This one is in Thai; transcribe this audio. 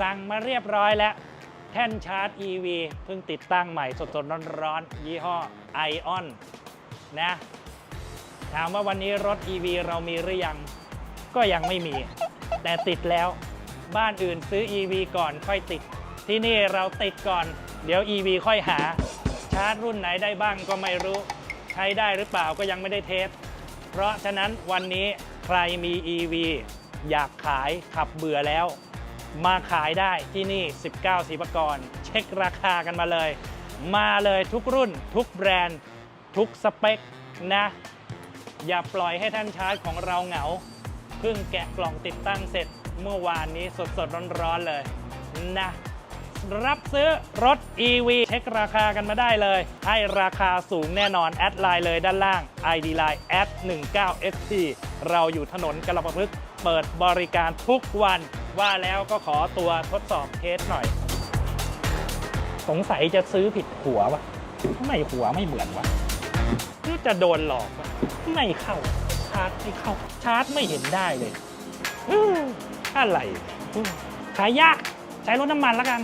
สั่งมาเรียบร้อยแล้ว แท่นชาร์จ EV เพิ่งติดตั้งใหม่สดๆร้อนๆ ยี่ห้อ Ion นะ ถามว่าวันนี้รถ EV เรามีหรือยัง ก็ยังไม่มี แต่ติดแล้ว บ้านอื่นซื้อ EV ก่อนค่อยติด ที่นี่เราติดก่อน เดี๋ยว EV ค่อยหา ชาร์จรุ่นไหนได้บ้างก็ไม่รู้ ใช้ได้หรือเปล่าก็ยังไม่ได้เทส เพราะฉะนั้นวันนี้ใครมี EV อยากขายขับเบื่อแล้ว มาขายได้ที่นี่ 19สีปกรเช็คราคากันมาเลย มาเลยทุกรุ่น ทุกแบรนด์ ทุกสเปคนะ อย่าปล่อยให้ท่านชาร์จของเราเหงา เพิ่งแกะกล่องติดตั้งเสร็จเมื่อวานนี้สดๆ ร้อนๆเลยนะรับซื้อรถ EV เช็คราคากันมาได้เลย ให้ราคาสูงแน่นอน แอดไลน์เลยด้านล่าง ID Line แอด 19 ST เราอยู่ถนนกระประพฤกษ์เปิดบริการทุกวัน ว่าแล้วก็ขอตัวทดสอบเทสหน่อย สงสัยจะซื้อผิดหัววะทำไมหัวไม่เหมือนวะหรือจะโดนหลอกวะไม่เข้า ชาร์จไม่เข้า ชาร์จไม่เห็นได้เลยอืมอะไรขายยากใช้รถน้ำมันแล้วกัน